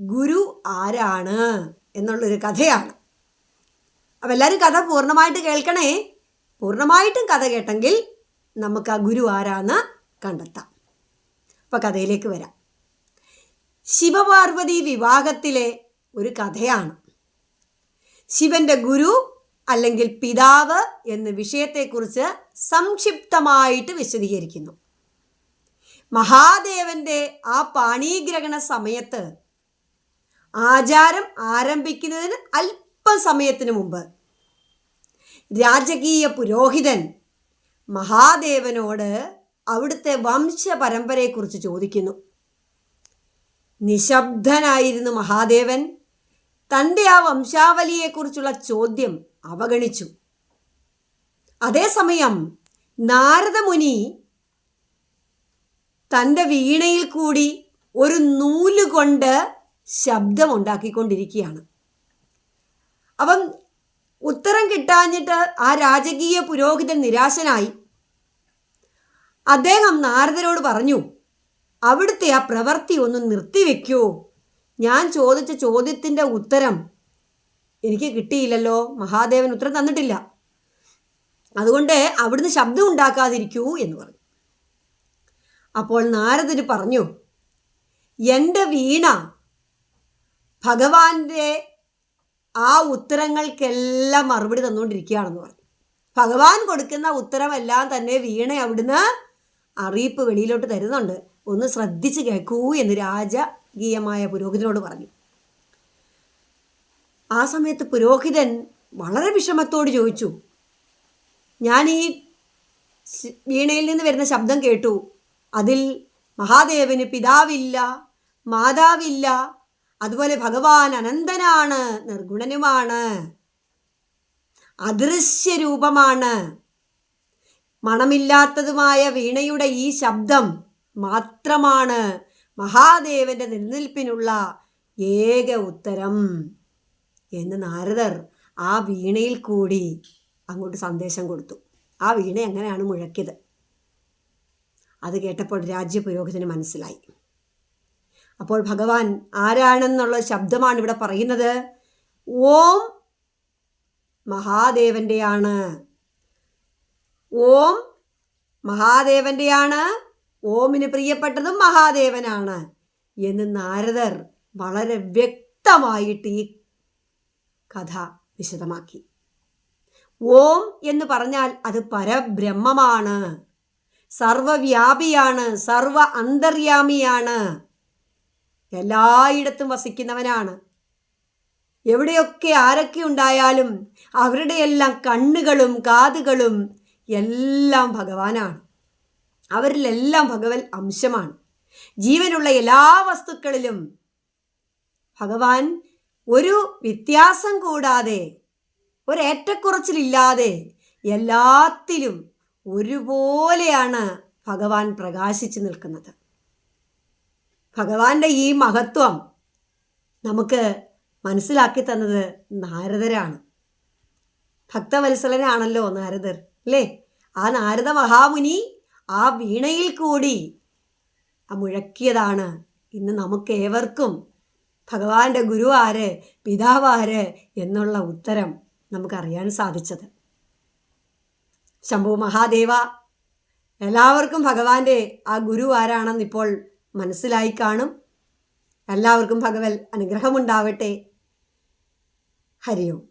ഗുരു ആരാണ് എന്നുള്ളൊരു കഥയാണ്. അപ്പം എല്ലാവരും കഥ പൂർണമായിട്ട് കേൾക്കണേ? പൂർണമായിട്ടും കഥ കേട്ടെങ്കിൽ നമുക്ക് ആ ഗുരു ആരാന്ന് കണ്ടെത്താം. അപ്പം കഥയിലേക്ക് വരാം. ശിവപാർവതി വിവാഹത്തിലെ ഒരു കഥയാണ്. ശിവന്റെ ഗുരു അല്ലെങ്കിൽ പിതാവ് എന്ന വിഷയത്തെക്കുറിച്ച് സംക്ഷിപ്തമായിട്ട് വിശദീകരിക്കുന്നു. മഹാദേവന്റെ ആ പാണീഗ്രഹണ സമയത്ത് ആചാരം ആരംഭിക്കുന്നതിന് അല്പം സമയത്തിനു മുമ്പ്. രാജകീയ പുരോഹിതൻ മഹാദേവനോട് അവിടുത്തെ വംശപരമ്പരയെക്കുറിച്ച് ചോദിക്കുന്നു. നിശബ്ദനായിരുന്നു മഹാദേവൻ. തന്റെ ആ വംശാവലിയെക്കുറിച്ചുള്ള ചോദ്യം അവഗണിച്ചു. അതേസമയം നാരദമുനി തന്റെ വീണയിൽ കൂടി ഒരു നൂൽ കൊണ്ട് ശബ്ദമുണ്ടാക്കിക്കൊണ്ടിരിക്കുകയാണ്. അപ്പം ഉത്തരം കിട്ടാഞ്ഞിട്ട് ആ രാജകീയ പുരോഹിതൻ നിരാശനായി. അദ്ദേഹം നാരദരോട് പറഞ്ഞു അവിടുത്തെ ആ പ്രവൃത്തി ഒന്ന് നിർത്തിവെക്കൂ. ഞാൻ ചോദിച്ച ചോദ്യത്തിന്റെ ഉത്തരം എനിക്ക് കിട്ടിയില്ലല്ലോ. മഹാദേവൻ ഉത്തരം തന്നിട്ടില്ല. അതുകൊണ്ട് അവിടുന്ന് ശബ്ദം ഉണ്ടാക്കാതിരിക്കൂ എന്ന് പറഞ്ഞു. അപ്പോൾ നാരദന് പറഞ്ഞു എന്റെ വീണ ഭഗവാന്റെ ആ ഉത്തരങ്ങൾക്കെല്ലാം മറുപടി തന്നുകൊണ്ടിരിക്കുകയാണെന്ന് പറഞ്ഞു. ഭഗവാൻ കൊടുക്കുന്ന ഉത്തരമെല്ലാം തന്നെ വീണ അവിടുന്ന് അറിയിപ്പ് വെളിയിലോട്ട് തരുന്നുണ്ട്. ഒന്ന് ശ്രദ്ധിച്ച് കേൾക്കൂ എന്ന് രാജകീയമായ പുരോഹിതനോട് പറഞ്ഞു. ആ സമയത്ത് പുരോഹിതൻ വളരെ വിഷമത്തോട് ചോദിച്ചു ഞാൻ ഈ വീണയിൽ നിന്ന് വരുന്ന ശബ്ദം കേട്ടു. അതിൽ മഹാദേവന് പിതാവില്ല മാതാവില്ല അതുപോലെ ഭഗവാൻ അനന്തനാണ് നിർഗുണനുമാണ് അദൃശ്യരൂപമാണ്. മണമില്ലാത്തതുമായ വീണയുടെ ഈ ശബ്ദം മാത്രമാണ് മഹാദേവന്റെ നിലനിൽപ്പിനുള്ള ഏക ഉത്തരം എന്ന് നാരദർ ആ വീണയിൽ കൂടി അങ്ങോട്ട് സന്ദേശം കൊടുത്തു. ആ വീണ എങ്ങനെയാണ് മുഴക്കിയത്? അത് കേട്ടപ്പോൾ രാജ്യപുരോഹിതന് മനസ്സിലായി. അപ്പോൾ ഭഗവാൻ ആരാണെന്നുള്ള ശബ്ദമാണ് ഇവിടെ പറയുന്നത്. ഓം മഹാദേവന്റെയാണ് ഓം മഹാദേവന്റെയാണ് ഓമിന് പ്രിയപ്പെട്ടതും മഹാദേവനാണ് എന്ന് നാരദർ വളരെ വ്യക്തമായിട്ട് ഈ കഥ വിശദമാക്കി. ഓം എന്ന് പറഞ്ഞാൽ അത് പരബ്രഹ്മമാണ്. സർവവ്യാപിയാണ് സർവ അന്തര്യാമിയാണ്. എല്ലായിടത്തും വസിക്കുന്നവനാണ്. എവിടെയൊക്കെ ആരൊക്കെ ഉണ്ടായാലും അവരുടെയെല്ലാം കണ്ണുകളും കാതുകളും എല്ലാം ഭഗവാനാണ്. അവരിലെല്ലാം ഭഗവൽ അംശമാണ്. ജീവനുള്ള എല്ലാ വസ്തുക്കളിലും ഭഗവാൻ ഒരു വ്യത്യാസം കൂടാതെ ഒരേറ്റക്കുറച്ചിലില്ലാതെ എല്ലാത്തിലും ഒരുപോലെയാണ് ഭഗവാൻ പ്രകാശിച്ചു നിൽക്കുന്നത്. ഭഗവാന്റെ ഈ മഹത്വം നമുക്ക് മനസ്സിലാക്കി തന്നത് നാരദരാണ്. ഭക്തവത്സലനാണല്ലോ നാരദർ അല്ലേ? ആ നാരദ മഹാമുനി ആ വീണയിൽ കൂടി മുഴക്കിയതാണ്. ഇന്ന് നമുക്ക് ഏവർക്കും ഭഗവാന്റെ ഗുരു ആര് പിതാവ് എന്നുള്ള ഉത്തരം നമുക്കറിയാൻ സാധിച്ചത്. ശംഭു മഹാദേവ എല്ലാവർക്കും ഭഗവാന്റെ ആ ഗുരു ആരാണെന്ന് ഇപ്പോൾ മനസ്സിലായി കാണും. എല്ലാവർക്കും ഭഗവൽ അനുഗ്രഹമുണ്ടാവട്ടെ. ഹരിയോം